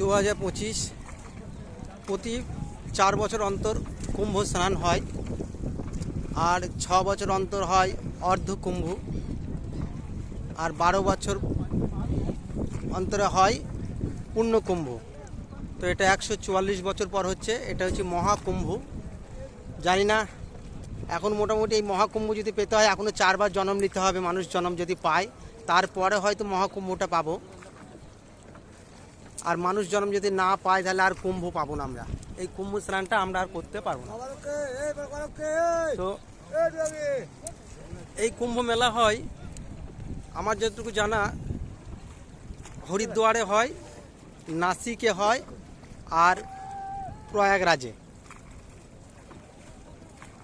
দু হাজার পঁচিশ প্রতি চার বছর অন্তর কুম্ভ স্নান হয় আর ছ বছর অন্তর হয় অর্ধ কুম্ভ আর বারো বছর অন্তরে হয় পূর্ণ কুম্ভ। তো এটা একশো চুয়াল্লিশ বছর পর হচ্ছে, এটা হচ্ছে মহাকুম্ভ। জানি না, এখন মোটামুটি এই মহাকুম্ভ যদি পেতে হয় এখনও চারবার জন্ম নিতে হবে, মানুষ জন্ম যদি পায়, তারপরে হয়তো মহাকুম্ভটা পাবো। আর মানুষ জন্ম যদি না পায় তাহলে আর কুম্ভ পাবো না আমরা। এই কুম্ভ স্নানটা আমরা আর করতে পারব না। তো এই কুম্ভ মেলা হয় আমার যতটুকু জানা হরিদ্বারে হয় নাসিকে হয় আর প্রয়াগরাজে।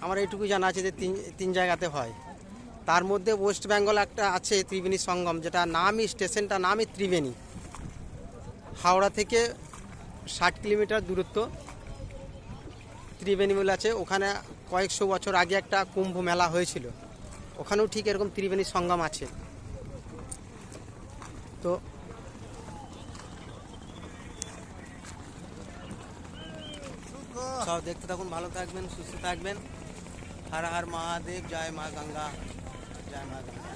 আমার এইটুকু জানা আছে যে তিন তিন জায়গাতে হয়। তার মধ্যে ওয়েস্ট বেঙ্গল একটা আছে ত্রিবেণী সঙ্গম যেটা নামই স্টেশনটা নামই ত্রিবেণী। হাওড়া থেকে ষাট কিলোমিটার দূরত্ব। ত্রিবেণী বলে আছে। ওখানে কয়েকশো বছর আগে একটা কুম্ভ মেলা হয়েছিল। ওখানেও ঠিক এরকম ত্রিবেণী সঙ্গম আছে। তো সব দেখতে থাকুন, ভালো থাকবেন, সুস্থ থাকবেন। হর হর মহাদেব, জয় মা গঙ্গা। জয় মা গঙ্গা।